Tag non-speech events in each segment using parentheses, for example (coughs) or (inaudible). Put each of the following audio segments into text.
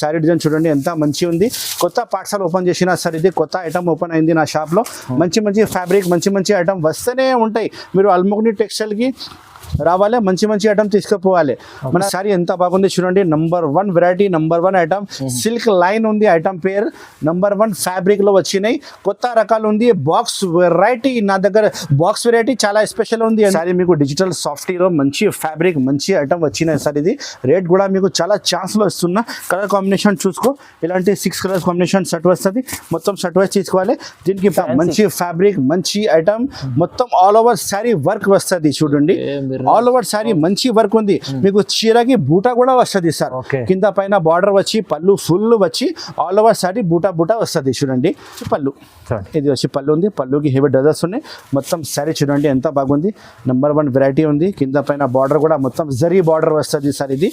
Sari design చూడండి ఎంత మంచి ఉంది. కొత్త పాఠశాల ఓపెన్ చేసిన సార్ ఇది కొత్త ఐటమ్ ఓపెన్ అయింది నా షాప్లో మంచి మంచి ఫ్యాబ్రిక్ మంచి మంచి ఐటమ్ వస్తూనే ఉంటాయి. మీరు అల్మోగ్ని టెక్స్టైల్కి రావాలి మంచి మంచి ఐటమ్ తీసుకుపోవాలి. మన సారీ ఎంత బాగుంది చూడండి. Number one variety number one item silk line ఉంది ఐటమ్ పేరు. నంబర్ వన్ ఫ్యాబ్రిక్లో వచ్చినాయి. కొత్త రకాలు ఉంది. బాక్స్ వెరైటీ నా దగ్గర బాక్స్ వెరైటీ చాలా స్పెషల్ ఉంది. సారీ మీకు డిజిటల్ సాఫ్ట్వేర్ మంచి ఫ్యాబ్రిక్ మంచి ఐటమ్ వచ్చినాయి సార్ ఇది. రేట్ కూడా మీకు చాలా ఛాన్స్లో ఇస్తున్నా. కలర్ కాంబినేషన్ చూసుకో. ఇలాంటి సిక్స్ కలర్స్ కాంబినేషన్ షర్ట్ వస్తుంది. మొత్తం షర్ట్ వైజ్ తీసుకోవాలి. దీనికి మంచి ఫ్యాబ్రిక్ మంచి ఐటమ్ మొత్తం ఆల్ ఓవర్ శారీ వర్క్ వస్తుంది చూడండి. ఆల్ ఓవర్ శారీ మంచి వర్క్ ఉంది మీకు చీరకి బూటా కూడా వస్తుంది సార్. కింద పైన బార్డర్ వచ్చి పళ్ళు ఫుల్ వచ్చి ఆల్ ఓవర్ శారీ బూటా బూటా వస్తుంది చూడండి పళ్ళు. ఇది వచ్చి పళ్ళు ఉంది పళ్ళుకి హెవీ డజర్స్ ఉన్నాయి మొత్తం శారీ చూడండి ఎంత బాగుంది నెంబర్ వన్ వెరైటీ ఉంది కింద పైన బార్డర్ కూడా మొత్తం జరీ బార్డర్ వస్తుంది సార్ ఇది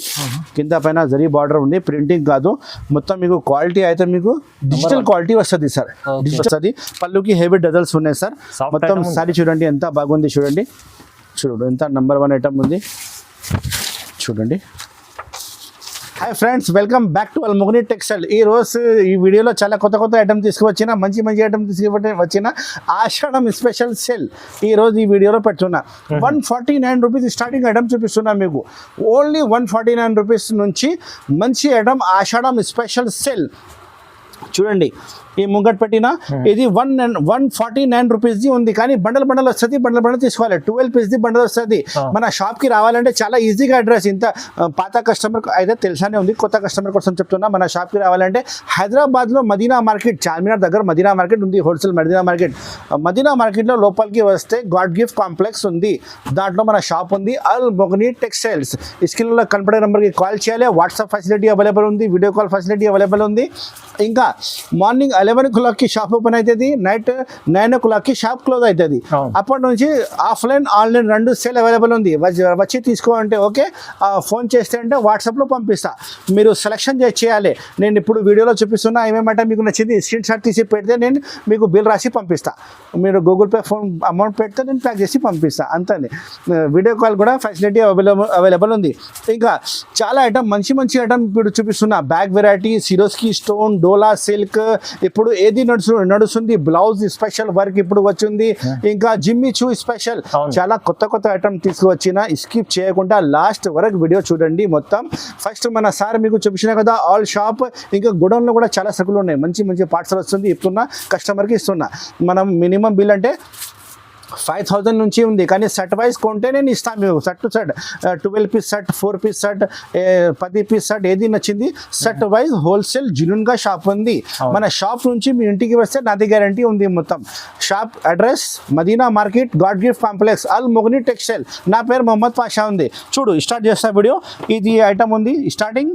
కింద పైన జరీ బార్డర్ ఉంది ప్రింటింగ్ కాదు మొత్తం మీకు క్వాలిటీ అయితే మీకు డిజిటల్ క్వాలిటీ వస్తుంది సార్. డిజిటల్ వస్తుంది పళ్ళుకి హెవీ డజల్స్ ఉన్నాయి సార్ మొత్తం. శారీ చూడండి ఎంత బాగుంది చూడండి చూడు ఎంత నెంబర్ వన్ ఐటమ్ ఉంది. చూడండి. Hi friends welcome back to Almughni textile ఈ రోజు ఈ వీడియోలో చాలా కొత్త కొత్త ఐటమ్ తీసుకువచ్చిన మంచి మంచి ఐటమ్ తీసుకువచ్చిన వచ్చిన ఆషాఢం స్పెషల్ సెల్ ఈ రోజు ఈ వీడియోలో పెడుతున్నా. One forty nine rupees starting item చూపిస్తున్నా మీకు. Only one forty nine rupees నుంచి మంచి ఐటమ్ ఆషాఢం స్పెషల్ సెల్ చూడండి ఈ ముంగట్ పెట్టిన ఇది వన్ వన్ ఫార్టీ నైన్ రూపీస్ది ఉంది. కానీ బండల్ బండల్ వస్తుంది బండల్ బండల్ తీసుకోవాలి. ట్వెల్వ్ పీస్ది బండల్ వస్తుంది. మన షాప్కి రావాలంటే చాలా ఈజీగా అడ్రస్. ఇంత పాత కస్టమర్ అయితే తెలుసానే ఉంది. కొత్త కస్టమర్ కోసం చెప్తున్నా మన షాప్కి రావాలంటే హైదరాబాద్లో మదీనా మార్కెట్ చార్మినార్ దగ్గర మదీనా మార్కెట్ ఉంది. Wholesale Madina market. మదీనా మార్కెట్లో లోపలికి వస్తే గాడ్ గిఫ్ట్ కాంప్లెక్స్ ఉంది. దాంట్లో మన షాప్ ఉంది. అల్ మొగని టెక్స్టైల్స్. ఈ స్క్రీన్లో కనపడే నెంబర్కి కాల్ చేయాలి. వాట్సాప్ ఫెసిలిటీ అవైలబుల్ ఉంది. వీడియో కాల్ ఫెసిలిటీ అవైలబుల్ ఉంది. ఇంకా మార్నింగ్ అలెవెన్ ఓ క్లాక్కి షాప్ ఓపెన్ అవుతుంది నైట్ నైన్ ఓ క్లాక్కి షాప్ క్లోజ్ అవుతుంది. అప్పటి నుంచి ఆఫ్లైన్ ఆన్లైన్ రెండు సేల్ అవైలబుల్ ఉంది. వచ్చి వచ్చి తీసుకో అంటే ఓకే ఫోన్ చేస్తే అంటే వాట్సాప్లో పంపిస్తా. మీరు సెలెక్షన్ చేయాలి. నేను ఇప్పుడు వీడియోలో చూపిస్తున్నా ఏమేమంటే మీకు నచ్చింది స్క్రీన్ షాట్ తీసి పెడితే నేను మీకు బిల్ రాసి పంపిస్తా. మీరు గూగుల్ పే ఫోన్ అమౌంట్ పెడితే నేను ప్యాక్ చేసి పంపిస్తా. అంతే వీడియో కాల్ కూడా ఫెసిలిటీ అవైలబుల్ అవైలబుల్ ఉంది. ఇంకా చాలా ఐటమ్ మంచి మంచి ఐటమ్ ఇప్పుడు చూపిస్తున్నా. Bag variety Swarovski stone Dola silk. ఇప్పుడు ఏది నడుచు నడుస్తుంది బ్లౌజ్ స్పెషల్ వర్క్ ఇప్పుడు వచ్చింది. ఇంకా జిమ్మి చూ స్పెషల్. చాలా కొత్త కొత్త ఐటమ్ తీసుకువచ్చిన. స్కిప్ చేయకుండా లాస్ట్ వరకు వీడియో చూడండి మొత్తం. ఫస్ట్ మన సార్ మీకు చూపించిన కదా ఆల్ షాప్ ఇంకా గుడౌన్లో కూడా చాలా సరుకులు ఉన్నాయి. మంచి మంచి పార్సల్ వస్తుంది. ఇస్తున్నా కస్టమర్కి ఇస్తున్నా. మనం మినిమం బిల్ అంటే ఫైవ్ థౌజండ్ నుంచి ఉంది. కానీ సెట్ వైజ్ కొంటే నేను ఇస్తాను మీకు set to set twelve piece set four piece set పది పీస్ సెట్ ఏది నచ్చింది? సెట్ వైజ్ హోల్సేల్గా షాప్ ఉంది. మన షాప్ నుంచి మీ ఇంటికి వస్తే నాది గ్యారంటీ ఉంది మొత్తం. Shop address Madina market God gift complex Al మొగని textile నా పేరు మొహమ్మద్ పాషా ఉంది. చూడు స్టార్ట్ చేస్తా వీడియో ఇది ఐటమ్ ఉంది. Starting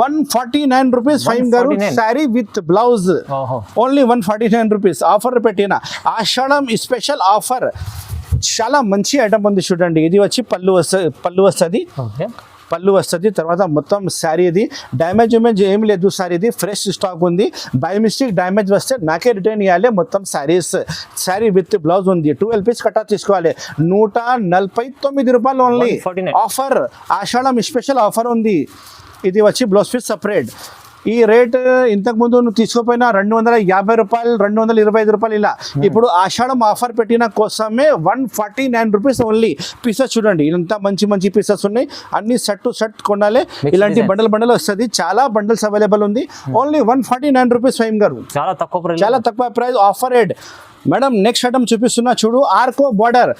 one forty nine rupees five గారు 149. Sari with blouse only one forty nine rupees offer పెట్టిన. ఆషాఢం స్పెషల్ ఆఫర్ చాలా మంచి ఐటమ్ ఉంది చూడండి. ఇది వచ్చి పళ్ళు వస్తుంది పళ్ళు వస్తుంది. పళ్ళు వస్తుంది. తర్వాత మొత్తం శారీ ఇది. డ్యామేజ్ ఇమేజ్ ఏం లేదు సార్ ఇది. ఫ్రెష్ స్టాక్ ఉంది. బై మిస్టేక్ డ్యామేజ్ వస్తే నాకే రిటర్న్ ఇవ్వాలి మొత్తం శారీస్ శారీ విత్ బ్లౌజ్ ఉంది. ట్వెల్వ్ పీస్ కట్టా తీసుకోవాలి. నూట నలభై తొమ్మిది రూపాయలు only 149. Offer Ashadham special offer ఉంది. ఇది వచ్చి బ్లౌజ్ పీస్ సపరేట్ ఈ రేట్ ఇంతకుముందు నువ్వు తీసుకోపోయినా రెండు వందల యాభై రూపాయలు రెండు వందల ఇరవై ఐదు రూపాయలు ఇలా. ఇప్పుడు ఆషాఢం ఆఫర్ పెట్టిన కోసమే one forty nine rupees only pieces చూడండి ఇంత మంచి మంచి పీసెస్ ఉన్నాయి. అన్ని సెట్ టు సెట్ కొనాలి. ఇలాంటి. బండల్ బండల్ వస్తుంది. చాలా బండల్స్ అవైలబుల్ ఉంది. Only one forty nine rupees ఫైమ్ గారు. చాలా తక్కువ ప్రైస్ చాలా తక్కువ price offer rate madam next item చూపిస్తున్నా చూడు. ఆర్కో బార్డర్.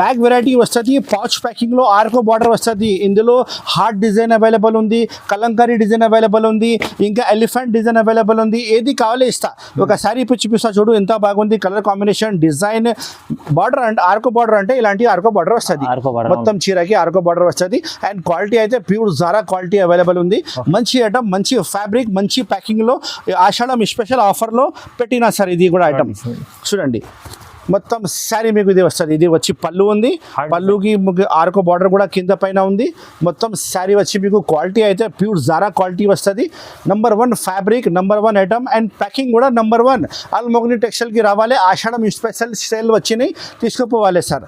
బ్యాగ్ వెరైటీ వస్తుంది. పౌచ్ ప్యాకింగ్లో ఆర్కో బార్డర్ వస్తుంది. ఇందులో హార్ట్ డిజైన్ అవైలబుల్ ఉంది. కలంకారీ డిజైన్ అవైలబుల్ ఉంది. ఇంకా ఎలిఫెంట్ డిజైన్ అవైలబుల్ ఉంది. ఏది కావాలో ఇస్తా. ఒకసారి ఇప్పుడు చూపిస్తా చూడు ఎంత బాగుంది. కలర్ కాంబినేషన్ డిజైన్ బార్డర్ అంటే ఆర్కో బార్డర్ అంటే ఇలాంటి ఆర్కో బార్డర్ వస్తుంది. మొత్తం చీరకి ఆర్కో బార్డర్ వస్తుంది. అండ్ క్వాలిటీ అయితే ప్యూర్ జారా క్వాలిటీ అవైలబుల్ ఉంది. మంచి ఐటమ్ మంచి ఫ్యాబ్రిక్ మంచి ప్యాకింగ్లో ఆషాఢం స్పెషల్ ఆఫర్లో పెట్టినా సార్ ఇది కూడా ఐటమ్ చూడండి. మొత్తం శారీ మీకు ఇది వస్తుంది. ఇది వచ్చి పళ్ళు ఉంది. పళ్ళుకి ఆర్కో బార్డర్ కూడా కింద పైన ఉంది. మొత్తం శారీ వచ్చి మీకు క్వాలిటీ అయితే ప్యూర్ జారా క్వాలిటీ వస్తుంది. Number one fabric number one item and packing కూడా నంబర్ వన్ ఆల్ మొగ్ని టెక్స్టైల్కి రావాలి. ఆషాఢం స్పెషల్ సేల్ వచ్చినాయి. తీసుకుపోవాలి సార్.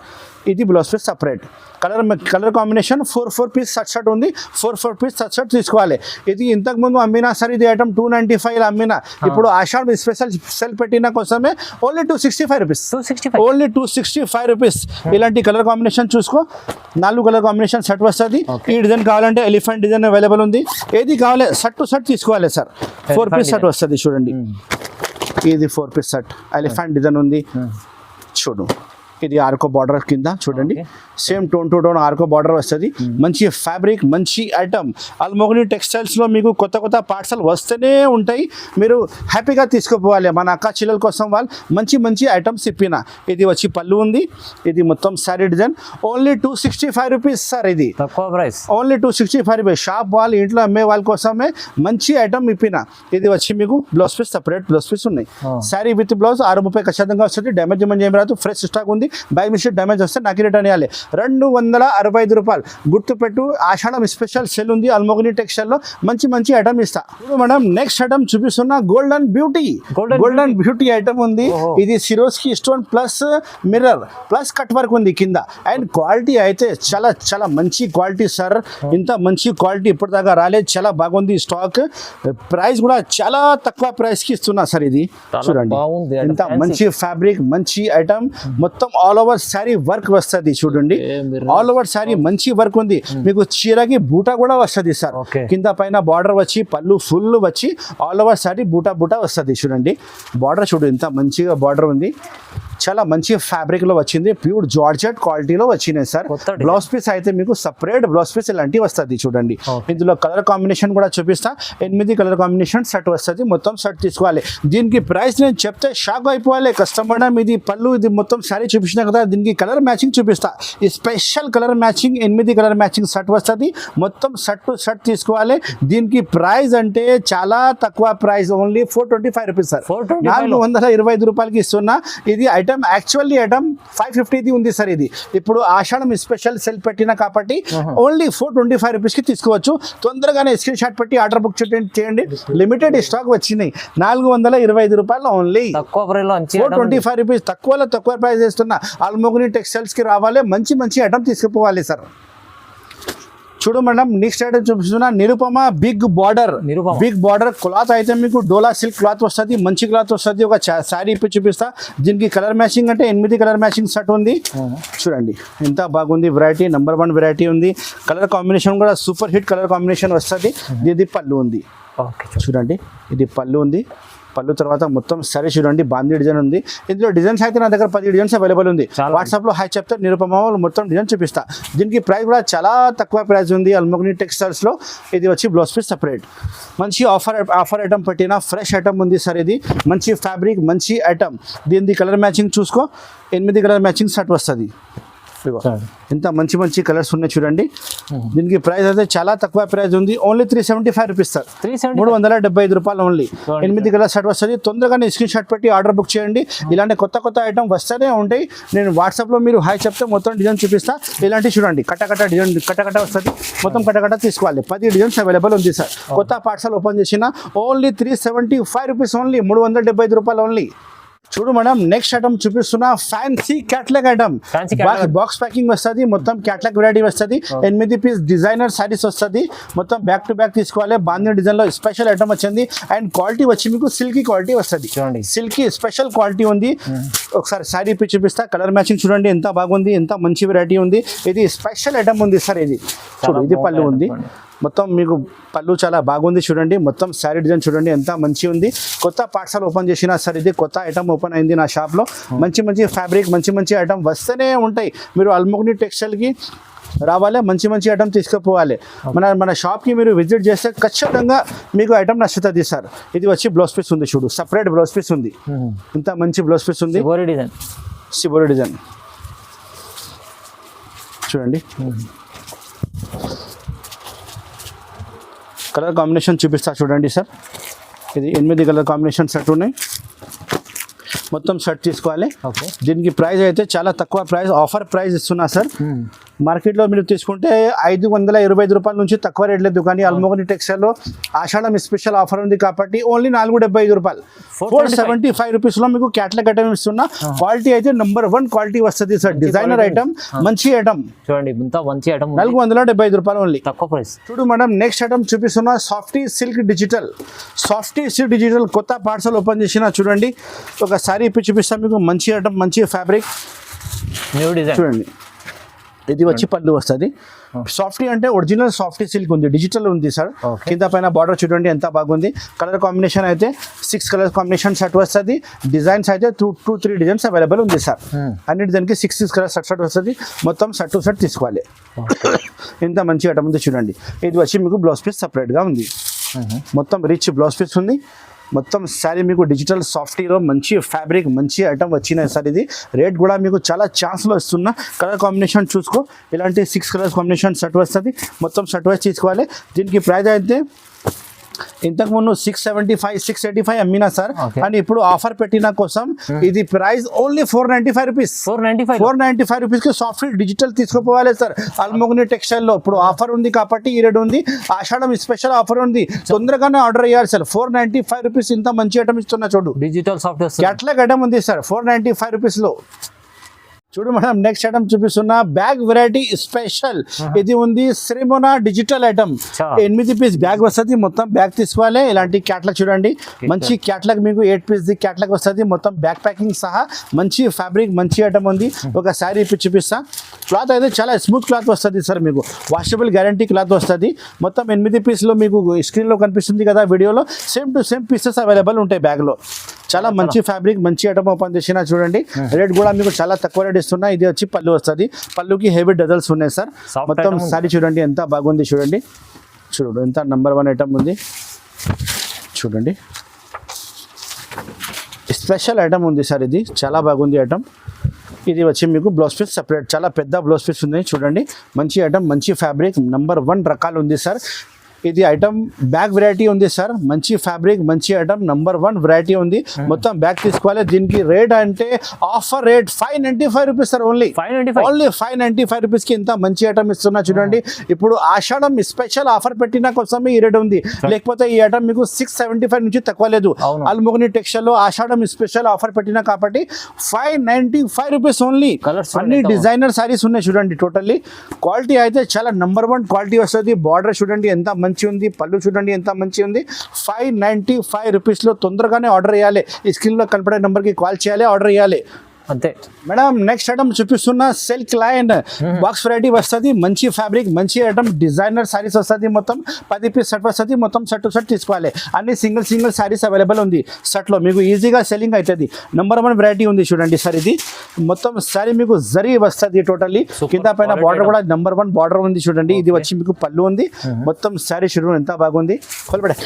ఇది blouse piece separate colour colour combination four four piece shirt shirt ఉంది. Four four piece shirt shirt తీసుకోవాలి. ఇది ఇంతకు ముందు అమ్మినా సరే ఇది ఐటమ్ టూ నైంటీ ఫైవ్ అమ్మినా. ఇప్పుడు ఆషాఢ్ స్పెషల్ సెల్ పెట్టిన కోసమే only two sixty five rupees only two sixty five rupees ఇలాంటి కలర్ కాంబినేషన్ చూసుకో. నాలుగు కలర్ కాంబినేషన్ షర్ట్ వస్తుంది. ఈ డిజైన్ కావాలంటే ఎలిఫెంట్ డిజైన్ అవైలబుల్ ఉంది. ఏది కావాలి? షర్ట్ టు షర్ట్ తీసుకోవాలి సార్ ఫోర్ పీస్ షర్ట్. వస్తుంది చూడండి. ఇది four piece shirt elephant design ఉంది. చూడు. ఇది ఆర్కో బార్డర్ కింద చూడండి. Same tone to tone Arko border వస్తుంది. మంచి ఫ్యాబ్రిక్ మంచి ఐటమ్. అల్మోగని టెక్స్టైల్స్లో మీకు కొత్త కొత్త పార్సల్ వస్తూనే ఉంటాయి. మీరు హ్యాపీగా తీసుకుపోవాలి. మన అక్క చెల్లెల కోసం వాళ్ళు మంచి మంచి ఐటమ్స్ ఇప్పిన. ఇది వచ్చి పళ్ళు ఉంది. ఇది మొత్తం sari design. Only two sixty five rupees sir ఇది. తక్కువ price. Only two sixty five rupees. Shop వాళ్ళు ఇంట్లో అమ్మే వాళ్ళ కోసమే మంచి ఐటమ్ ఇప్పిన. ఇది వచ్చి మీకు blouse piece separate blouse piece ఉన్నాయి. శారీ విత్ బ్లౌజ్ ఆరు ముప్పై ఖచ్చితంగా వస్తుంది. డ్యామేజ్ ఏమి రాదు ఫ్రెష్ స్టాక్ ఉంది. బై మిస్టేక్ డ్యామేజ్ వస్తే నాకు రిటర్న్ ఇవ్వాలి. రెండు వందల అరవై ఐదు రూపాయలు. గుర్తుపెట్టు ఆషాఢం స్పెషల్ సెల్ ఉంది. అల్మోగని టెక్స్టైల్లో మంచి మంచి ఐటమ్ ఇస్తా. ఇప్పుడు మేడం నెక్స్ట్ ఐటమ్ చూపిస్తున్నా golden beauty golden beauty item ఉంది. ఇది Swarovski stone plus mirror plus cut work ఉంది కింద. అండ్ క్వాలిటీ అయితే చాలా చాలా మంచి క్వాలిటీ సార్ ఇంత మంచి క్వాలిటీ ఇప్పటిదాకా రాలేదు. చాలా బాగుంది స్టాక్ ప్రైస్ కూడా చాలా తక్కువ ప్రైస్కి ఇస్తున్నా సార్ ఇది. చూడండి. ఇంత. మంచి ఫ్యాబ్రిక్ మంచి ఐటమ్ మొత్తం ఆల్ ఓవర్ శారీ వర్క్ వస్తుంది చూడండి. ఆల్ ఓవర్ శారీ మంచి వర్క్ ఉంది. మీకు చీరకి బూటా కూడా వస్తుంది సార్. కింద పైన బార్డర్ వచ్చి పళ్ళు ఫుల్ వచ్చి ఆల్ ఓవర్ శారీ బూటా బూటా వస్తుంది చూడండి. బార్డర్ చూడు ఇంత మంచిగా బార్డర్ ఉంది. చాలా మంచి ఫ్యాబ్రిక్లో వచ్చింది. ప్యూర్ జార్జెట్ క్వాలిటీలో వచ్చినాయి సార్. బ్లౌజ్ పీస్ అయితే మీకు సపరేట్ బ్లౌజ్ పీస్ ఇలాంటివి వస్తుంది చూడండి. ఇందులో కలర్ కాంబినేషన్ కూడా చూపిస్తా. ఎనిమిది కలర్ కాంబినేషన్ సెట్ వస్తుంది. మొత్తం సెట్ తీసుకోవాలి. దీనికి ప్రైస్ నేను చెప్తే షాక్ అయిపోవాలి. కస్టమర్ ఇది పళ్ళు ఇది మొత్తం శారీ చూపించిన కదా దీనికి కలర్ మ్యాచింగ్ చూపిస్తా. ఈ స్పెషల్ కలర్ మ్యాచింగ్ ఎనిమిది కలర్ మ్యాచింగ్ సెట్ వస్తుంది. మొత్తం సెట్ టు సెట్ తీసుకోవాలి. దీనికి ప్రైస్ అంటే చాలా తక్కువ price only four twenty five rupees sir 425 నాలుగు వందల ఇరవై ఐదు రూపాయలకి ఇస్తున్నా. ఇది ఐటమ్ యాక్చువల్లీ ఐటమ్ ఫైవ్ ఫిఫ్టీది ఉంది సార్ ఇది. ఇప్పుడు ఆషాఢం స్పెషల్ సెల్ పెట్టిన కాబట్టి ఓన్లీ ఫోర్ ట్వంటీ ఫైవ్ రూపీస్కి తీసుకోవచ్చు. తొందరగానే స్క్రీన్ షాట్ పెట్టి ఆర్డర్ బుక్ చేయండి లిమిటెడ్ స్టాక్ వచ్చినాయి. నాలుగు వందల ఇరవై ఐదు రూపాయలు ఓన్లీ తక్కువ ఫోర్ ట్వంటీ. ఫైవ్ రూపీస్ తక్కువలో తక్కువ ప్రైస్ ఇస్తున్నా ఆల్మోగుని టెక్స్టైల్స్కి రావాలి మంచి మంచి ఐటమ్ తీసుకుపోవాలి సార్. చూడు మేడం నెక్స్ట్ ఐటమ్ చూపిస్తున్నా Nirupama big border. Nirupama. Big border cloth అయితే మీకు డోలా సిల్క్ క్లాత్ వస్తుంది మంచి క్లాత్ వస్తుంది ఒక శారీ ఇప్పి చూపిస్తా. దీనికి కలర్ మ్యాచింగ్ అంటే ఎనిమిది కలర్ మ్యాచింగ్ సెట్ ఉంది. చూడండి ఎంత బాగుంది వెరైటీ నెంబర్ వన్ వెరైటీ ఉంది. కలర్ కాంబినేషన్ కూడా సూపర్ హిట్ కలర్ కాంబినేషన్ వస్తుంది. ఇది పళ్ళు ఉంది. ఓకే చూడండి ఇది పళ్ళు ఉంది. పళ్ళు తర్వాత మొత్తం సరే చూడండి బాందీ డిజైన్ ఉంది. ఇందులో డిజైన్స్ అయితే నా దగ్గర పది డిజైన్స్ అవైలబుల్ ఉంది. వాట్సాప్లో హై చెప్తే నిరుపమ మొత్తం డిజైన్ చూపిస్తా. దీనికి ప్రైస్ కూడా చాలా తక్కువ ప్రైస్ ఉంది. అల్మోగ్ని టెక్స్టైల్స్లో ఇది వచ్చి బ్లౌజ్ పీస్ సపరేట్ మంచి ఆఫర్ ఆఫర్ ఐటమ్ పెట్టిన ఫ్రెష్ ఐటమ్ ఉంది సార్ ఇది. మంచి ఫ్యాబ్రిక్ మంచి ఐటమ్ దీనిది కలర్ మ్యాచింగ్ చూసుకో. ఎనిమిది కలర్ మ్యాచింగ్ సెట్ వస్తుంది. ఇదిగో. ఇంత మంచి మంచి కలర్స్ ఉన్నాయి చూడండి. దీనికి ప్రైస్ అయితే చాలా తక్కువ ప్రైస్ ఉంది. Only three seventy five rupees sir మూడు వందల డెబ్బై ఐదు రూపాయలు ఓన్లీ ఎనిమిది కలర్ షర్ట్ వస్తుంది. తొందరగానే స్క్రీన్ షాట్ పెట్టి ఆర్డర్ బుక్ చేయండి. ఇలాంటి కొత్త కొత్త ఐటమ్ వస్తూనే ఉంటాయి. నేను వాట్సాప్లో మీరు హాయ్ చెప్తే మొత్తం డిజైన్ చూపిస్తా. ఇలాంటివి చూడండి కట్టకట్ట డిజైన్ కట్టకట్ట వస్తుంది. మొత్తం కట్టకట్ట తీసుకోవాలి. పది డిజైన్స్ అవైలబుల్ ఉంది సార్ కొత్త పార్సల్ ఓపెన్ చేసిన only three seventy five rupees only మూడు వందల డెబ్బై ఐదు రూపాయలు ఓన్లీ చూడు మేడం నెక్స్ట్ ఐటమ్ చూపిస్తున్నా fancy catalogue item. Box packing వస్తుంది మొత్తం క్యాట్లాగ్ వెరైటీ వస్తుంది ఎనిమిది పీస్ డిజైనర్ సారీస్ వస్తుంది మొత్తం బ్యాక్ టు బ్యాక్ తీసుకోవాలి బాంధీ డిజైన్లో స్పెషల్ ఐటమ్ వచ్చింది అండ్ క్వాలిటీ వచ్చి మీకు సిల్కీ క్వాలిటీ వస్తుంది. చూడండి. సిల్కీ స్పెషల్ క్వాలిటీ ఉంది. ఒకసారి సారీ ఇప్పి చూపిస్తా కలర్ మ్యాచింగ్ చూడండి ఎంత బాగుంది ఎంత మంచి వెరైటీ ఉంది. ఇది స్పెషల్ ఐటమ్ ఉంది సార్ ఇది. చూడు ఇది పళ్ళు ఉంది. మొత్తం మీకు పళ్ళు చాలా బాగుంది చూడండి. మొత్తం శారీ డిజైన్ చూడండి ఎంత మంచి ఉంది. కొత్త పార్సల్ ఓపెన్ చేసిన సార్ ఇది కొత్త ఐటమ్ ఓపెన్ అయింది నా షాప్లో మంచి మంచి ఫ్యాబ్రిక్ మంచి మంచి ఐటమ్ వస్తూనే ఉంటాయి. మీరు అల్మోగ్ని టెక్స్టైల్కి రావాలి మంచి మంచి ఐటమ్ తీసుకుపోవాలి. మన మన షాప్కి మీరు విజిట్ చేస్తే ఖచ్చితంగా మీకు ఐటమ్ నచ్చుతుంది సార్. ఇది వచ్చి బ్లౌజ్ పీస్ ఉంది చూడు సపరేట్ బ్లౌజ్ పీస్ ఉంది. ఇంత మంచి బ్లౌజ్ పీస్ ఉంది. డిజైన్. Shibori design. చూడండి. కలర్ కాంబినేషన్ చూపిస్తా చూడండి సార్. ఇది ఎనిమిది కలర్ కాంబినేషన్ సెట్ ఉన్నాయి మొత్తం షర్ట్ తీసుకోవాలి. దీనికి ప్రైస్ అయితే చాలా తక్కువ ప్రైస్ ఆఫర్ ప్రైస్ ఇస్తున్నా సార్. Hmm. మార్కెట్లో మీరు తీసుకుంటే ఐదు వందల ఇరవై ఐదు రూపాయల నుంచి తక్కువ రేట్ లేదు కానీ అల్మోగని టెక్స్టైల్లో ఆషాఢం స్పెషల్ ఆఫర్ ఉంది కాబట్టి ఓన్లీ నాలుగు డెబ్బై ఐదు రూపాయలు. ఫోర్ సెవెంటీ ఫైవ్ రూపీస్లో మీకు క్యాట్లాగ్ ఐటమ్ ఇస్తున్నా. క్వాలిటీ అయితే నెంబర్ వన్ క్వాలిటీ వస్తుంది సార్. డిజైనర్ ఐటమ్ మంచి ఐటమ్ చూడండి ఇంత మంచి ఐటమ్ నాలుగు వందల డెబ్బై ఐదు రూపాయలు ఓన్లీ తక్కువ ప్రైస్ చూడు మేడం నెక్స్ట్ ఐటమ్ చూపిస్తున్నా softy silk digital softy silk digital కొత్త పార్సల్ ఓపెన్ చేసిన చూడండి. ఒక సారీ ఇప్పి చూపిస్తాను మీకు మంచి ఐటమ్ మంచి ఫ్యాబ్రిక్ న్యూ డిజైన్ చూడండి. ఇది వచ్చి పళ్ళు వస్తుంది. సాఫ్టీ అంటే ఒరిజినల్ సాఫ్టీ సిల్క్ ఉంది డిజిటల్ ఉంది సార్. కింద పైన బార్డర్ చూడండి ఎంత బాగుంది. కలర్ కాంబినేషన్ అయితే సిక్స్ కలర్ కాంబినేషన్ షర్ట్ వస్తుంది. డిజైన్స్ అయితే two two three designs available ఉంది సార్. Hmm. అన్నిటి దానికి six six colour shirt shirt వస్తుంది. మొత్తం షర్ట్ టు షర్ట్ తీసుకోవాలి. (coughs) ఇంత మంచి ఐటమ్ ఉంది చూడండి. ఇది వచ్చి మీకు బ్లౌజ్ పీస్ సపరేట్గా ఉంది. మొత్తం రిచ్ బ్లౌజ్ పీస్ ఉంది. మొత్తం శారీ మీకు డిజిటల్ సాఫ్టీలో మంచి ఫ్యాబ్రిక్ మంచి ఐటమ్ వచ్చినాయి సార్ ఇది. రేట్ కూడా మీకు చాలా ఛాన్స్లో ఇస్తున్నా. కలర్ కాంబినేషన్ చూసుకో. ఇలాంటి సిక్స్ కలర్స్ కాంబినేషన్ షర్ట్ వస్తుంది. మొత్తం షర్ట్ వైజ్ తీసుకోవాలి. దీనికి ప్రైస్ అయితే ఇంతకు ముందు six seventy five six eighty five అమ్మినా సార్. కానీ ఇప్పుడు ఆఫర్ పెట్టిన కోసం ఇది price only four ninety five rupees four ninety five four ninety five రూపీస్కి సాఫ్ట్వేర్ డిజిటల్ తీసుకుపోవాలి సార్. అల్మోగ్ని టెక్స్టైల్లో ఇప్పుడు ఆఫర్ ఉంది కాబట్టి ఈ రేట్ ఉంది. ఆషాఢం స్పెషల్ ఆఫర్ ఉంది. తొందరగానే ఆర్డర్ అయ్యారు sir. Four ninety five rupees ఇంత మంచి ఐటమ్ ఇస్తున్నా చూడు. డిజిటల్ సాఫ్ట్వేర్ క్యాట్లాగ్ ఐటమ్ ఉంది సార్. ఫోర్ నైన్టీ ఫైవ్ రూపీస్లో చూడు మేడం నెక్స్ట్ ఐటమ్ చూపిస్తున్నా బ్యాగ్ వెరైటీ స్పెషల్ ఇది ఉంది శ్రీమోనా డిజిటల్ ఐటమ్. ఎనిమిది పీస్ బ్యాగ్ వస్తుంది మొత్తం బ్యాగ్ తీసుకోవాలి. ఇలాంటి క్యాట్లాగ్ చూడండి. మంచి క్యాట్లాగ్ మీకు ఎయిట్ పీస్ ది క్యాట్లాగ్ వస్తుంది మొత్తం బ్యాక్ ప్యాకింగ్ సహా. మంచి ఫ్యాబ్రిక్ మంచి ఐటమ్ ఉంది. ఒక శారీ ఇప్పి చూపిస్తా. క్లాత్ అయితే చాలా స్మూత్ క్లాత్ వస్తుంది సార్ మీకు. వాషబుల్ గ్యారంటీ క్లాత్ వస్తుంది. మొత్తం ఎనిమిది పీస్లో మీకు స్క్రీన్లో కనిపిస్తుంది కదా వీడియోలో same to same pieces available ఉంటాయి బ్యాగ్లో చాలా మంచి ఫ్యాబ్రిక్ మంచి ఐటమ్ ఓపెన్ చేసిన చూడండి. రేట్ కూడా మీకు చాలా తక్కువ రేట్ ఇస్తున్నా. ఇది వచ్చి పళ్ళు వస్తుంది. పళ్ళుకి హెవీ డజల్స్ ఉన్నాయి సార్. మొత్తం. సారీ చూడండి ఎంత బాగుంది చూడండి. చూడు ఎంత నంబర్ వన్ ఐటమ్ ఉంది. చూడండి. స్పెషల్ ఐటమ్ ఉంది సార్ ఇది. చాలా బాగుంది ఐటమ్ ఇది వచ్చి మీకు బ్లౌజ్ పీస్ సపరేట్ చాలా పెద్ద బ్లౌజ్ పీస్ ఉంది చూడండి. మంచి ఐటమ్ మంచి ఫ్యాబ్రిక్ నంబర్ వన్ రకాలు ఉంది సార్. ఇది ఐటమ్ బ్యాగ్ వెరైటీ ఉంది సార్ మంచి ఫ్యాబ్రిక్ మంచి ఐటమ్ నంబర్ వన్ వెరైటీ ఉంది. మొత్తం బ్యాగ్ తీసుకోవాలి. దీనికి రేట్ అంటే offer rate five ninety five rupees sir only five ninety five only five ninety five రూపీస్కి ఇంత మంచి ఐటమ్ ఇస్తున్నా చూడండి. ఇప్పుడు ఆషాఢం స్పెషల్ ఆఫర్ పెట్టిన కోసమే ఈ రేట్ ఉంది. లేకపోతే ఈ ఐటమ్ మీకు సిక్స్ సెవెంటీ ఫైవ్ నుంచి తక్కువ లేదు. అల్మోగని టెక్స్టైల్లో ఆషాఢం స్పెషల్ ఆఫర్ పెట్టిన కాబట్టి five ninety five rupees only అన్ని. డిజైనర్ సారీస్ ఉన్నాయి చూడండి టోటల్లీ క్వాలిటీ అయితే చాలా నంబర్ వన్ క్వాలిటీ వస్తుంది. బార్డర్ చూడండి ఎంత మంచి ఉంది. పళ్ళు చూడండి ఎంత మంచి ఉంది. ఫైవ్ నైంటీ ఫైవ్ రూపీస్లో తొందరగానే ఆర్డర్ చేయాలి. ఈ స్క్రీన్లో కనపడే నెంబర్కి కాల్ చేయాలి ఆర్డర్ చేయాలి. అంతే. మేడం నెక్స్ట్ ఐటమ్ చూపిస్తున్న సిల్క్ లైన్ బాక్స్ వెరైటీ వస్తుంది మంచి ఫ్యాబ్రిక్ మంచి ఐటమ్ డిజైనర్ సారీస్ వస్తుంది మొత్తం. పది పీస్ సెట్ వస్తుంది మొత్తం సెట్ టు సెట్ తీసుకోవాలి. అన్ని సింగిల్ సింగిల్ సారీస్ అవైలబుల్ ఉంది సెట్లో మీకు ఈజీగా సెల్లింగ్ అవుతుంది నెంబర్ వన్ వెరైటీ ఉంది చూడండి సార్ ఇది. మొత్తం సారీ మీకు జరీ వస్తుంది టోటల్లీ కింద పైన బార్డర్. కూడా నెంబర్ వన్ బార్డర్ ఉంది చూడండి. ఇది వచ్చి మీకు పళ్ళు ఉంది. మొత్తం సారీ చూడండి ఎంత బాగుంది? కొలబడే.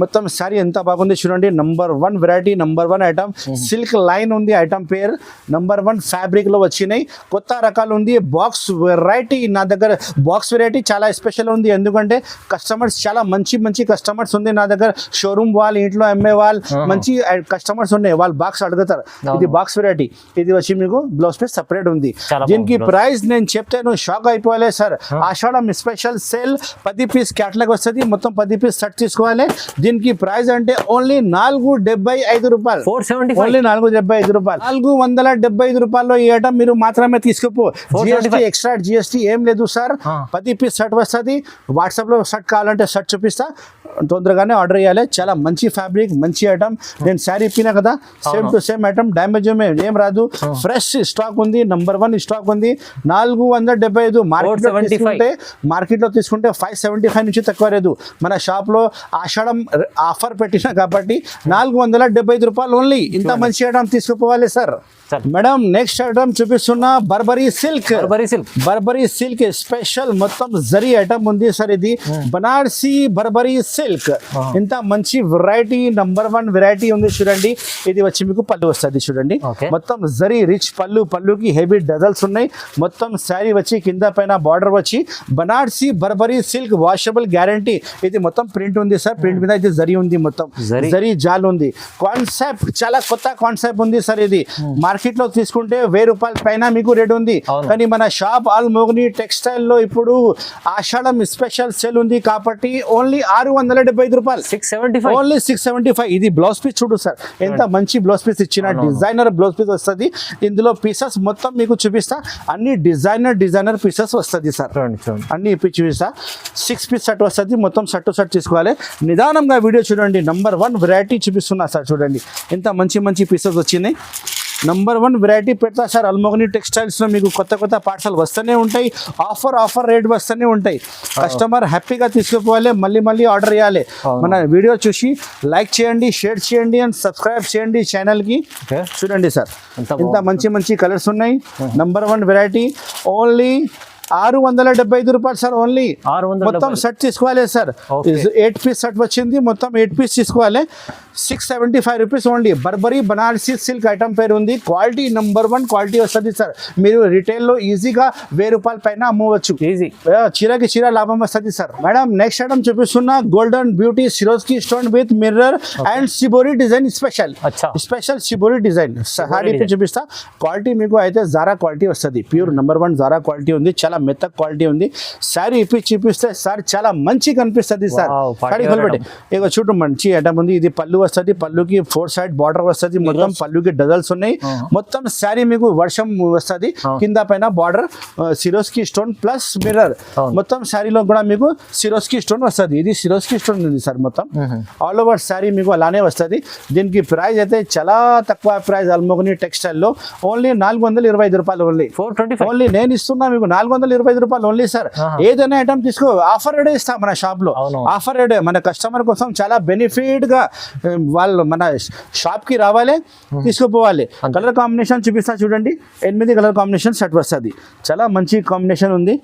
మొత్తం సారీ ఎంత బాగుంది చూడండి. Number one variety number one item silk line ఉంది ఐటమ్ పేరు. నంబర్ వన్ ఫ్యాబ్రిక్లో వచ్చినాయి. కొత్త రకాలు ఉంది. బాక్స్ వెరైటీ నా దగ్గర బాక్స్ వెరైటీ చాలా స్పెషల్ ఉంది. ఎందుకంటే కస్టమర్స్ చాలా మంచి మంచి కస్టమర్స్ ఉంది నా దగ్గర. షోరూమ్ వాళ్ళు ఇంట్లో అమ్మే వాళ్ళు. మంచి కస్టమర్స్ ఉన్నాయి. వాళ్ళు బాక్స్ అడుగుతారు. ఇది. బాక్స్ వెరైటీ ఇది వచ్చి మీకు బ్లౌజ్ పీస్ సపరేట్ ఉంది. దీనికి. ప్రైస్ నేను చెప్తే నువ్వు షాక్ అయిపోవాలి సార్. ఆషాఢం స్పెషల్ సేల్ పది పీస్ క్యాట్లాగ్ వస్తుంది. మొత్తం పది పీస్ సెట్ తీసుకోవాలి. దీనికి ప్రైస్ అంటే ఓన్లీ నాలుగు డెబ్బై ఐదు రూపాయలు. ఓన్లీ నాలుగు డెబ్బై ఐదు రూపాయలు. నాలుగు వందల డెబ్బై ఐదు రూపాయల్లో ఈ ఐటమ్ మీరు మాత్రమే తీసుకుపో. 475. జిఎస్టీ ఎక్స్ట్రా జిఎస్టీ ఏం లేదు సార్. పది పీస్ షర్ట్ వస్తుంది. వాట్సాప్లో షర్ట్ కావాలంటే షర్ట్ చూపిస్తా. తొందరగానే ఆర్డర్ చేయాలి. చాలా మంచి ఫ్యాబ్రిక్ మంచి ఐటమ్ నేను శారీ ఇప్పినా కదా same to same item damage ఏం రాదు. ఫ్రెష్ స్టాక్ ఉంది. నంబర్ వన్ స్టాక్ ఉంది. నాలుగు వందల డెబ్బై ఐదు మార్కెట్లో 475. తీసుకుంటే మార్కెట్లో తీసుకుంటే ఫైవ్ సెవెంటీ ఫైవ్ నుంచి తక్కువ లేదు. మన షాప్లో ఆషాఢం ఆఫర్ పెట్టిన కాబట్టి నాలుగు వందల డెబ్బై ఐదు రూపాయలు ఓన్లీ ఇంత మంచి ఐటమ్ తీసుకుపోవాలి సార్ మేడం నెక్స్ట్ ఐటమ్ చూపిస్తున్నా Burberry silk Burberry silk Burberry silk special మొత్తం జరీ ఐటమ్ ఉంది సార్ ఇది. బనారసి బర్బరీ సిల్క్ ఇంత మంచి వెరైటీ నంబర్ వన్ వెరైటీ ఉంది చూడండి. ఇది వచ్చి మీకు పళ్ళు వస్తుంది చూడండి. మొత్తం జరీ రిచ్ పళ్ళు పళ్ళుకి హెవీ డజల్స్ ఉన్నాయి. మొత్తం శారీ వచ్చి కింద పైన బార్డర్ వచ్చి Banarasi Burberry silk washable guarantee ఇది మొత్తం ప్రింట్ ఉంది సార్. ప్రింట్ మీద ఇది జరీ ఉంది మొత్తం. జరీ. జరీ జాల్ ఉంది. కాన్సెప్ట్ చాలా కొత్త కాన్సెప్ట్ ఉంది సార్ ఇది. మార్కెట్ లో తీసుకుంటే వెయ్యి రూపాయల పైన మీకు రేట్ ఉంది. కానీ మన షాప్ ఆల్ మోగ్ని టెక్స్టైల్లో ఇప్పుడు ఆషాఢం స్పెషల్ సేల్ ఉంది కాబట్టి ఓన్లీ ఆరు వందల డెబ్బై ఐదు రూపాయలు. Six seventy five only six seventy five ఇది బ్లౌజ్ పీస్ చూడు సార్. ఎంత మంచి బ్లౌజ్ పీస్ ఇచ్చిన డిజైనర్ బ్లౌజ్ పీస్ వస్తుంది. ఇందులో పీసెస్ మొత్తం మీకు చూపిస్తా. అన్ని డిజైనర్ డిజైనర్ పీసెస్ వస్తుంది సార్. అన్ని చూపిస్తా. సిక్స్ పీస్ సెట్ వస్తుంది. మొత్తం సెట్ టు సెట్ తీసుకోవాలి. నిదానంగా వీడియో చూడండి. నంబర్ వన్ వెరైటీ చూపిస్తున్నా సార్ చూడండి. ఎంత మంచి మంచి పీసెస్ వచ్చినాయి. నంబర్ వన్ వెరైటీ పెడతా సార్? అల్మోగని టెక్స్టైల్స్లో మీకు కొత్త కొత్త పార్సల్ వస్తూనే ఉంటాయి. ఆఫర్ ఆఫర్ రేట్ వస్తూనే ఉంటాయి. కస్టమర్ హ్యాపీగా తీసుకుపోవాలి మళ్ళీ మళ్ళీ ఆర్డర్ చేయాలి. మన వీడియో చూసి లైక్ చేయండి షేర్ చేయండి అండ్ సబ్స్క్రైబ్ చేయండి ఛానల్కి చూడండి సార్. ఇంత. మంచి మంచి కలర్స్ ఉన్నాయి. నంబర్ వన్ వెరైటీ ఓన్లీ ఆరు వందల డెబ్బై ఐదు రూపాయలు సార్ ఓన్లీ మొత్తం. సెట్ తీసుకోవాలి సార్. ఎయిట్ పీస్ సెట్ వచ్చింది మొత్తం ఎయిట్ పీస్ తీసుకోవాలి. Six seventy five rupees only Burberry Banarasi silk item పేరు ఉంది. క్వాలిటీ నంబర్ వన్ క్వాలిటీ వస్తుంది సార్ మీరు రిటైల్లో ఈజీగా వెయ్యి రూపాయల పైన అమ్మవచ్చు. ఈజీ చీరకి చీర లాభం వస్తుంది సార్ మేడం నెక్స్ట్ ఐటమ్ చూపిస్తున్నా golden beauty Swarovski stone with mirror and shibori design special. Special shibori design saree. చూపిస్తా. క్వాలిటీ మీకు అయితే జారా క్వాలిటీ వస్తుంది. Pure number one Zara quality ఉంది. చాలా మెత్త క్వాలిటీ ఉంది. శారీ ఇప్పి చూపిస్తే సార్ చాలా మంచి కనిపిస్తుంది సార్. సారీ wear కొలబెట్టి ఇక చూడు మంచి ఐటమ్ ఉంది. ఇది పళ్ళు వస్తుంది. పళ్ళుకి ఫోర్ సైడ్ బార్డర్ వస్తుంది. మొత్తం పళ్ళుకి డజల్స్ ఉన్నాయి. మొత్తం శారీ మీకు వర్షం వస్తుంది. కింద పైన border Swarovski stone plus mirror. మొత్తం శారీలో కూడా మీకు సిరోస్కి స్టోన్ వస్తుంది. ఇది సిరోస్కి స్టోన్ ఉంది సార్ మొత్తం. ఆల్ ఓవర్ శారీ మీకు అలానే వస్తుంది. దీనికి ప్రైస్ అయితే చాలా తక్కువ ప్రైస్. అల్మోగని టెక్స్టైల్లో ఓన్లీ నాలుగు వందల ఇరవై ఐదు రూపాయలు ఓన్లీ. ఫోర్ ట్వంటీ ఓన్లీ నేను ఇస్తున్నా మీకు నాలుగు వందల ఇరవై ఐదు రూపాయలు ఓన్లీ సార్. ఏదైనా ఐటమ్ తీసుకో ఆఫర్ రేడే ఇస్తాం మన షాప్లో. ఆఫర్ రేడే మన కస్టమర్ కోసం చాలా బెనిఫిట్గా వాళ్ళు మన షాప్కి రావాలి తీసుకుపోవాలి. కలర్ కాంబినేషన్ చూపిస్తా చూడండి. ఎనిమిది కలర్ కాంబినేషన్ సెట్ వస్తుంది. చాలా మంచి కాంబినేషన్ ఉంది.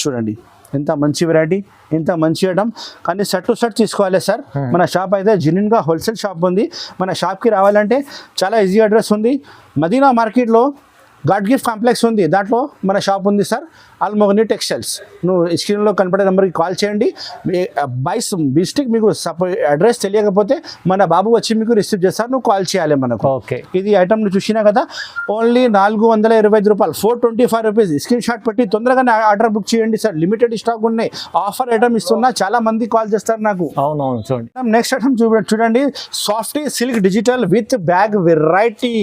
చూడంండి. ఎంత మంచి వెరైటీ ఇంత మంచి ఐటమ్ కానీ సెట్ టు సెట్ తీసుకోవాలి సార్ మన షాప్ అయితే జినిన్గా హోల్సేల్ షాప్ ఉంది. మన షాప్కి రావాలంటే చాలా ఈజీ అడ్రస్ ఉంది. మదీనా మార్కెట్లో గాడ్ గిఫ్ట్ కాంప్లెక్స్ ఉంది. దాంట్లో మన షాప్ ఉంది సార్. ఆల్మోగని టెక్స్టైల్స్. నువ్వు స్క్రీన్లో కనపడే నెంబర్కి కాల్ చేయండి. బైస్ డిస్టిక్ మీకు సపో అడ్రస్ తెలియకపోతే మన బాబు వచ్చి మీకు రిసీవ్ చేస్తారు. నువ్వు కాల్ చేయాలి మనకు. ఓకే. ఇది ఐటమ్ నువ్వు చూసినా కదా ఓన్లీ నాలుగు వందల ఇరవై ఐదు రూపాయలు four twenty five rupees screen shot పెట్టి తొందరగానే ఆర్డర్ బుక్ చేయండి సార్. లిమిటెడ్ స్టాక్ ఉన్నాయి. ఆఫర్ ఐటమ్ ఇస్తున్నా చాలా మంది కాల్ చేస్తారు నాకు. అవును అవును చూడండి నెక్స్ట్ ఐటమ్ చూడ చూడండి. Softy silk digital with bag variety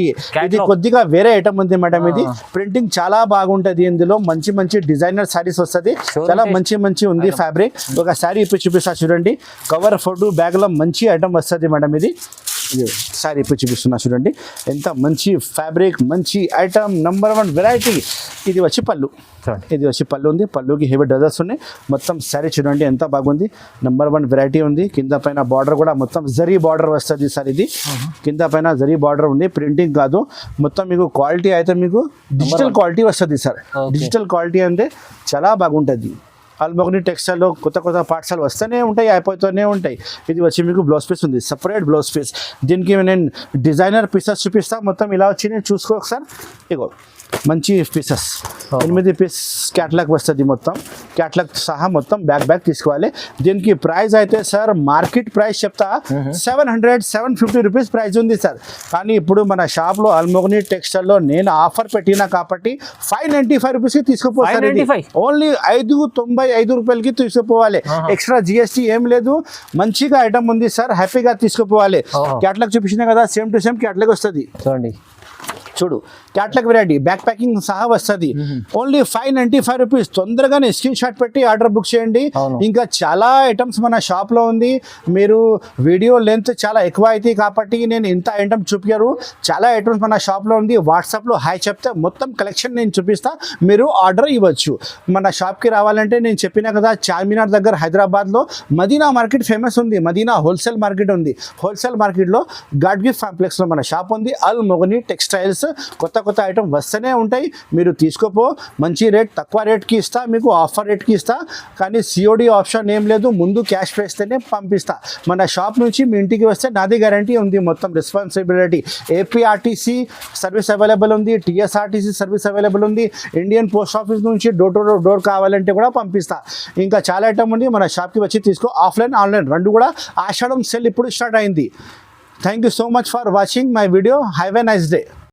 ఇది. కొద్దిగా వేరే ఐటమ్ ఉంది మేడం ఇది Ah. ప్రింటింగ్ చాలా బాగుంటది ఇందులో. మంచి మంచి డిజైనర్ శారీస్ వస్తుంది. చాలా. మంచి మంచి ఉంది ఫ్యాబ్రిక్ ఒక శారీ ఇప్పుడు చూపిస్తా చూడండి. కవర్ ఫోటో బ్యాగ్లో మంచి ఐటమ్ వస్తుంది మేడం ఇది ఇది. శారీ ఇప్పుడు చూపిస్తున్నా చూడండి. ఎంత మంచి ఫ్యాబ్రిక్ మంచి ఐటమ్ నంబర్ వన్ వెరైటీ ఇది వచ్చి పళ్ళు. చూడండి. ఇది వచ్చి పళ్ళు ఉంది. పళ్ళుకి హెవీ డజర్స్ ఉన్నాయి. మొత్తం శారీ చూడండి ఎంత బాగుంది. నెంబర్ వన్ వెరైటీ ఉంది. కింద పైన బార్డర్ కూడా మొత్తం జరీ బార్డర్ వస్తుంది సార్ ఇది. కింద పైన జరీ బార్డర్ ఉంది. ప్రింటింగ్ కాదు. మొత్తం మీకు క్వాలిటీ అయితే మీకు డిజిటల్ క్వాలిటీ వస్తుంది సార్. డిజిటల్ క్వాలిటీ అంటే చాలా బాగుంటుంది. ఆల్మోగ్ని టెక్స్టైల్లో కొత్త కొత్త పాఠశాలు వస్తూనే ఉంటాయి అయిపోతూనే ఉంటాయి. ఇది వచ్చి మీకు బ్లౌజ్ పీస్ ఉంది. సపరేట్ బ్లౌజ్ పీస్ దీనికి నేను డిజైనర్ పీసెస్ చూపిస్తాను మొత్తం ఇలా వచ్చి నేను చూసుకో ఒకసారి. ఇగో. మంచి పీసెస్. ఎనిమిది పీస్ క్యాట్లాగ్ వస్తుంది మొత్తం. క్యాట్లాగ్ సహా మొత్తం బ్యాక్ బ్యాక్ తీసుకోవాలి. దీనికి ప్రైస్ అయితే సార్ మార్కెట్ ప్రైస్ చెప్తా. Seven hundred seven fifty rupees price ఉంది సార్ కానీ ఇప్పుడు మన షాప్లో అల్మోగ్ని టెక్స్టైల్లో నేను ఆఫర్ పెట్టినా కాబట్టి ఫైవ్ నైంటీ ఫైవ్ రూపీస్కి తీసుకుపోతారు 595? ఓన్లీ ఐదు తొంభై ఐదు రూపాయలకి తీసుకుపోవాలి. ఎక్స్ట్రా జిఎస్టీ ఏం లేదు. మంచిగా ఐటమ్ ఉంది సార్ హ్యాపీగా తీసుకుపోవాలి. క్యాట్లాగ్ చూపించినా కదా సేమ్ టు సేమ్ క్యాట్లాగ్ వస్తుంది. చూడండి. చూడు క్యాట్లాగ్ వెరైటీ బ్యాక్ ప్యాకింగ్ సహా వస్తుంది. Only five ninety five rupees తొందరగానే స్క్రీన్ షాట్ పెట్టి ఆర్డర్ బుక్ చేయండి. ఇంకా చాలా ఐటమ్స్ మన షాప్లో ఉంది. మీరు వీడియో లెంత్ చాలా ఎక్కువ అవుతాయి కాబట్టి నేను ఇంత ఐటమ్ చూపించారు. చాలా ఐటమ్స్ మన షాప్లో ఉంది. వాట్సాప్లో హాయ్ చెప్తే మొత్తం కలెక్షన్ నేను చూపిస్తా. మీరు ఆర్డర్ ఇవ్వచ్చు. మన షాప్కి రావాలంటే నేను చెప్పిన కదా చార్మినార్ దగ్గర హైదరాబాద్లో మదీనా మార్కెట్ ఫేమస్ ఉంది. మదీనా హోల్సేల్ మార్కెట్ ఉంది. హోల్సేల్ మార్కెట్లో గాడ్ గిఫ్ట్ కాంప్లెక్స్లో మన షాప్ ఉంది. అల్ మొగని టెక్స్టైల్స్ కొత్త కొత్త ఐటమ్ వస్తూనే ఉంటాయి. మీరు తీసుకోపో. మంచి రేట్ తక్కువ రేట్కి ఇస్తా మీకు ఆఫర్ రేట్కి ఇస్తా. కానీ సిఓడి ఆప్షన్ ఏం లేదు. ముందు క్యాష్ వేస్తేనే పంపిస్తా. మన షాప్ నుంచి మీ ఇంటికి వస్తే నాది గ్యారంటీ ఉంది. మొత్తం రెస్పాన్సిబిలిటీ ఏపీఆర్టీసీ సర్వీస్ అవైలబుల్ ఉంది. టీఎస్ఆర్టీసీ సర్వీస్ అవైలబుల్ ఉంది. ఇండియన్ పోస్ట్ ఆఫీస్ నుంచి డోర్ టు డోర్ కావాలంటే కూడా పంపిస్తా. ఇంకా చాలా ఐటమ్ ఉంది. మన షాప్కి వచ్చి తీసుకో. ఆఫ్లైన్ ఆన్లైన్ రెండు కూడా ఆషాఢం సెల్ ఇప్పుడు స్టార్ట్ అయింది. Thank you so much for watching my video have a nice day